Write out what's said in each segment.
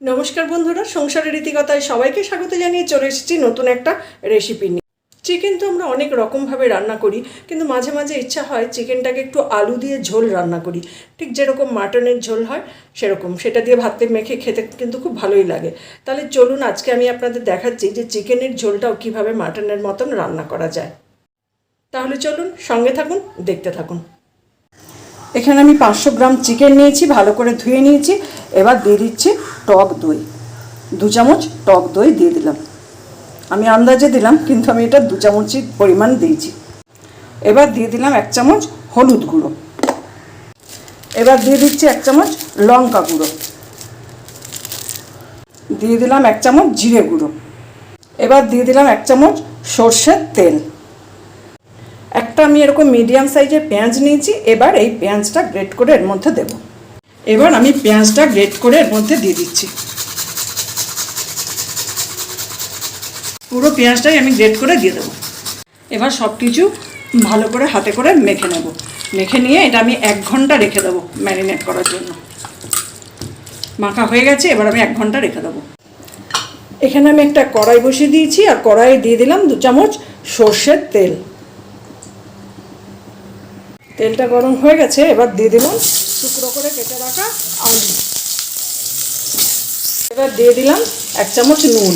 নমস্কার বন্ধুরা, সংসারের রীতিকথায় সবাইকে স্বাগত জানিয়ে চলে এসেছি নতুন একটা রেসিপি নিয়ে। চিকেন তো আমরা অনেক রকমভাবে রান্না করি, কিন্তু মাঝে মাঝে ইচ্ছা হয় চিকেনটাকে একটু আলু দিয়ে ঝোল রান্না করি। ঠিক যেরকম মাটনের ঝোল হয়, সেরকম। সেটা দিয়ে ভাতে মেখে খেতে কিন্তু খুব ভালোই লাগে। তাহলে চলুন আজকে আমি আপনাদের দেখাচ্ছি যে চিকেনের ঝোলটাও কীভাবে মাটনের মতন রান্না করা যায়। তাহলে চলুন সঙ্গে থাকুন, দেখতে থাকুন। এখানে আমি পাঁচশো গ্রাম চিকেন নিয়েছি, ভালো করে ধুয়ে নিয়েছি। এবার দিয়ে দিচ্ছি টক দই। দু চামচ টক দই দিয়ে দিলাম। আমি আন্দাজে দিলাম, কিন্তু আমি এটা দু চামচই পরিমাণ দিয়েছি। এবার দিয়ে দিলাম এক চামচ হলুদ গুঁড়ো। এবার দিয়ে দিচ্ছি এক চামচ লঙ্কা গুঁড়ো। দিয়ে দিলাম এক চামচ জিরে গুঁড়ো। এবার দিয়ে দিলাম এক চামচ সর্ষের তেল। একটা আমি এরকম মিডিয়াম সাইজের পেঁয়াজ নিয়েছি, এবার এই পেঁয়াজটা গ্রেট করে এর মধ্যে দেব। এবার আমি পেঁয়াজটা গ্রেট করে এর মধ্যে দিয়ে দিচ্ছি। পুরো পেঁয়াজটাই আমি গ্রেট করে দিয়ে দেবো। এবার সব কিছু ভালো করে হাতে করে মেখে নেব। মেখে নিয়ে এটা আমি এক ঘণ্টা রেখে দেবো ম্যারিনেট করার জন্য। মাখা হয়ে গেছে, এবার আমি এক ঘণ্টা রেখে দেবো। এখানে আমি একটা কড়াই বসিয়ে দিয়েছি, আর কড়াইয়ে দিয়ে দিলাম দু চামচ সর্ষের তেল। তেলটা গরম হয়ে গেছে, এবার দিয়ে দিলাম টুকরো করে কেটে রাখা আলু। এবার দিয়ে দিলাম এক চামচ নুন,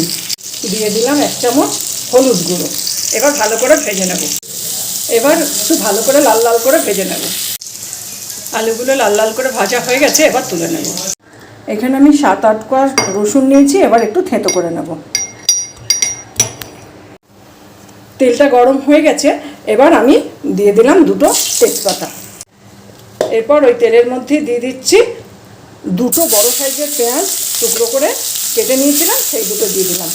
দিয়ে দিলাম এক চামচ হলুদ গুঁড়ো। এবার ভালো করে ভেজে নেব। এবার একটু ভালো করে লাল লাল করে ভেজে নেব। আলুগুলো লাল লাল করে ভাজা হয়ে গেছে, এবার তুলে নেব। এখানে আমি সাত আট কোয়া রসুন নিয়েছি, এবার একটু থেঁতো করে নেব। তেলটা গরম হয়ে গেছে এবার আমি দিয়ে দিলাম দুটো তেজপাতা। এরপর ওই তেলের মধ্যে দিয়ে দিচ্ছি দুটো বড় সাইজের পেঁয়াজ টুকরো করে কেটে নিয়েছিলাম, সেই দুটো দিয়ে দিলাম।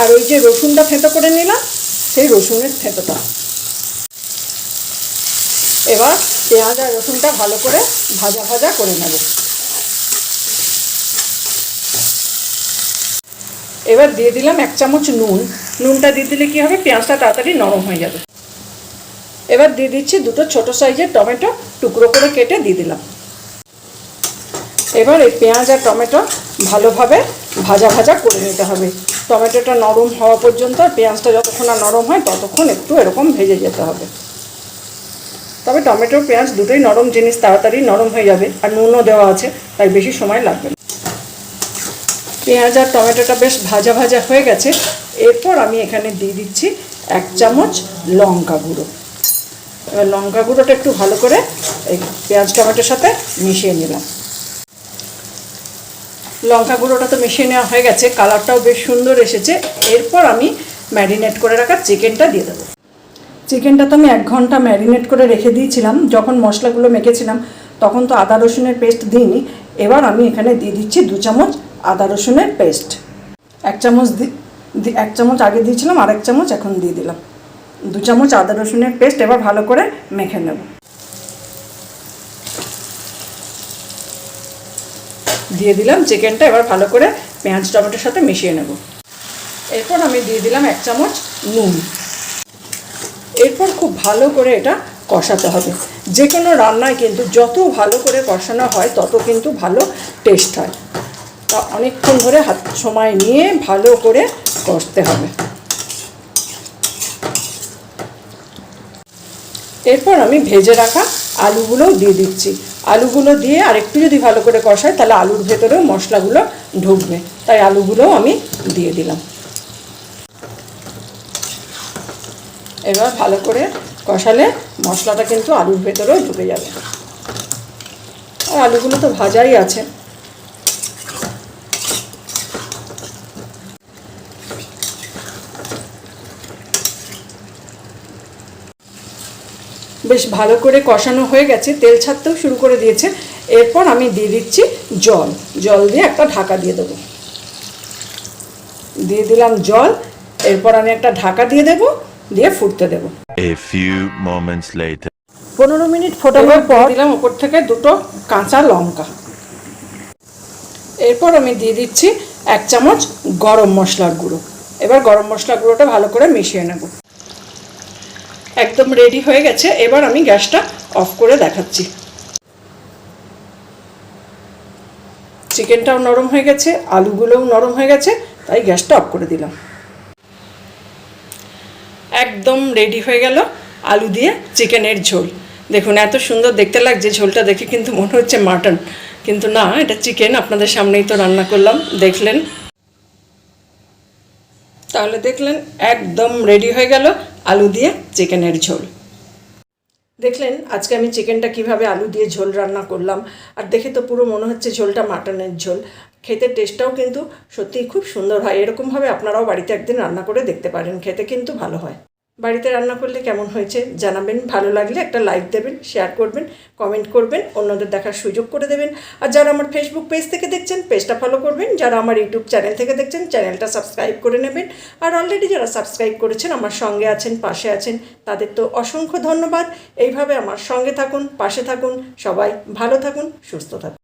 আর ওই যে রসুনটা থেঁতো করে নিলাম, সেই রসুনের থেঁতোটা। এবার পেঁয়াজ আর রসুনটা ভালো করে ভাজা ভাজা করে নেব। এবার দিয়ে দিলাম এক চামচ নুন। নুনটা দিয়ে দিলে কী হবে? পেঁয়াজটা তাড়াতাড়ি নরম হয়ে যাবে। এবার দিয়ে দিচ্ছি দুটো ছোট সাইজের টমেটো টুকরো করে কেটে দিয়ে দিলাম। এবার এই পেঁয়াজ আর টমেটো ভালোভাবে ভাজা ভাজা করে নিতে হবে। টমেটোটা নরম হওয়া পর্যন্ত আর পেঁয়াজটা যতক্ষণ না নরম হয়, ততক্ষণ একটু এরকম ভেজে যেতে হবে। তবে টমেটো পেঁয়াজ দুটোই নরম জিনিস, তাড়াতাড়ি নরম হয়ে যাবে আর নুনও দেওয়া আছে, তাই বেশি সময় লাগবে না। পেঁয়াজ আর টমেটোটা বেশ ভাজা ভাজা হয়ে গেছে। এরপর আমি এখানে দিয়ে দিচ্ছি এক চামচ লঙ্কা গুঁড়ো। এবার লঙ্কা গুঁড়োটা একটু ভালো করে এই পেঁয়াজ, টমেটোর সাথে মিশিয়ে নিলাম। লঙ্কা গুঁড়োটা তো মিশিয়ে নেওয়া হয়ে গেছে, কালারটাও বেশ সুন্দর এসেছে। এরপর আমি ম্যারিনেট করে রাখা চিকেনটা দিয়ে দেবো। চিকেনটা তো আমি এক ঘণ্টা ম্যারিনেট করে রেখে দিয়েছিলাম। যখন মশলাগুলো মেখেছিলাম, তখন তো আদা রসুনের পেস্ট দিইনি। এবার আমি এখানে দিয়ে দিচ্ছি দু চামচ আদা রসুনের পেস্ট এক চামচ দি এক চামচ আগে দিয়েছিলাম আর এক চামচ এখন দিয়ে দিলাম। দু চামচ আদা রসুনের পেস্ট এবার ভালো করে মেখে নেব। দিয়ে দিলাম চিকেনটা এবার ভালো করে পেঁয়াজ, টমেটোর সাথে মিশিয়ে নেব। এরপর আমি দিয়ে দিলাম এক চামচ নুন। এরপর খুব ভালো করে এটা কষাতে হবে। যে কোনো রান্নায় কিন্তু যত ভালো করে কষানো হয়, তত কিন্তু ভালো টেস্ট হয়। তা অনেকক্ষণ ধরে হাত সময় নিয়ে ভালো করে কষতে হবে। এরপর আমি ভেজে রাখা আলুগুলোও দিয়ে দিচ্ছি। আলুগুলো দিয়ে আর একটু যদি ভালো করে কষায় তাহলে আলুর ভেতরেও মশলাগুলো ঢুকবে। তাই আলুগুলোও আমি দিয়ে দিলাম। এবার ভালো করে কষালে মশলাটা কিন্তু আলুর ভেতরেও ঢুকে যাবে। আর আলুগুলো তো ভাজাই আছে। বেশ ভালো করে কষানো হয়ে গেছে তেল ছাড়তেও শুরু করে দিয়েছে। এরপর আমি দিয়ে দিচ্ছি জল। জল দিয়ে একটা ঢাকা দিয়ে দেবো। দিয়ে দিলাম জল। এরপর আমি একটা ঢাকা দিয়ে দেবো দিয়ে ফুটতে দেবো। পনেরো মিনিট ফোটানোর পর দিলাম ওপর থেকে দুটো কাঁচা লঙ্কা। এরপর আমি দিয়ে দিচ্ছি এক চামচ গরম মশলার গুঁড়ো। এবার গরম মশলার গুঁড়োটা ভালো করে মিশিয়ে নেব। একদম রেডি হয়ে গেছে। এবার আমি গ্যাসটা অফ করে দেখাচ্ছি। চিকেনটাও নরম হয়ে গেছে, আলুগুলোও নরম হয়ে গেছে, তাই গ্যাসটা অফ করে দিলাম। একদম রেডি হয়ে গেল আলু দিয়ে চিকেনের ঝোল। দেখুন, এত সুন্দর দেখতে লাগছে, ঝোলটা দেখে কিন্তু মনে হচ্ছে মাটন। কিন্তু না, এটা চিকেন, আপনাদের সামনেই তো রান্না করলাম, দেখলেন। তাহলে দেখলেন একদম রেডি হয়ে গেল আলু দিয়ে চিকেনের ঝোল। দেখলেন আজকে আমি চিকেনটা কীভাবে আলু দিয়ে ঝোল রান্না করলাম। আর দেখে তো পুরো মনে হচ্ছে ঝোলটা মাটনের ঝোল। খেতে টেস্টটাও কিন্তু সত্যিই খুব সুন্দর হয়। এরকমভাবে আপনারাও বাড়িতে একদিন রান্না করে দেখতে পারেন। খেতে কিন্তু ভালো হয়। বাড়িতে রান্না করলে কেমন হয়েছে জানাবেন, ভালো লাগলে একটা লাইক দেবেন শেয়ার করবেন কমেন্ট করবেন, অন্যদের দেখার সুযোগ করে দেবেন। আর যারা আমার ফেসবুক পেজ থেকে দেখছেন পেজটা ফলো করবেন। যারা আমার ইউটিউব চ্যানেল থেকে দেখছেন চ্যানেলটা সাবস্ক্রাইব করে নেবেন। আর অলরেডি যারা সাবস্ক্রাইব করেছেন, আমার সঙ্গে আছেন, পাশে আছেন, তাদের তো অসংখ্য ধন্যবাদ। এইভাবে আমার সঙ্গে থাকুন, পাশে থাকুন, সবাই ভালো থাকুন, সুস্থ থাকুন।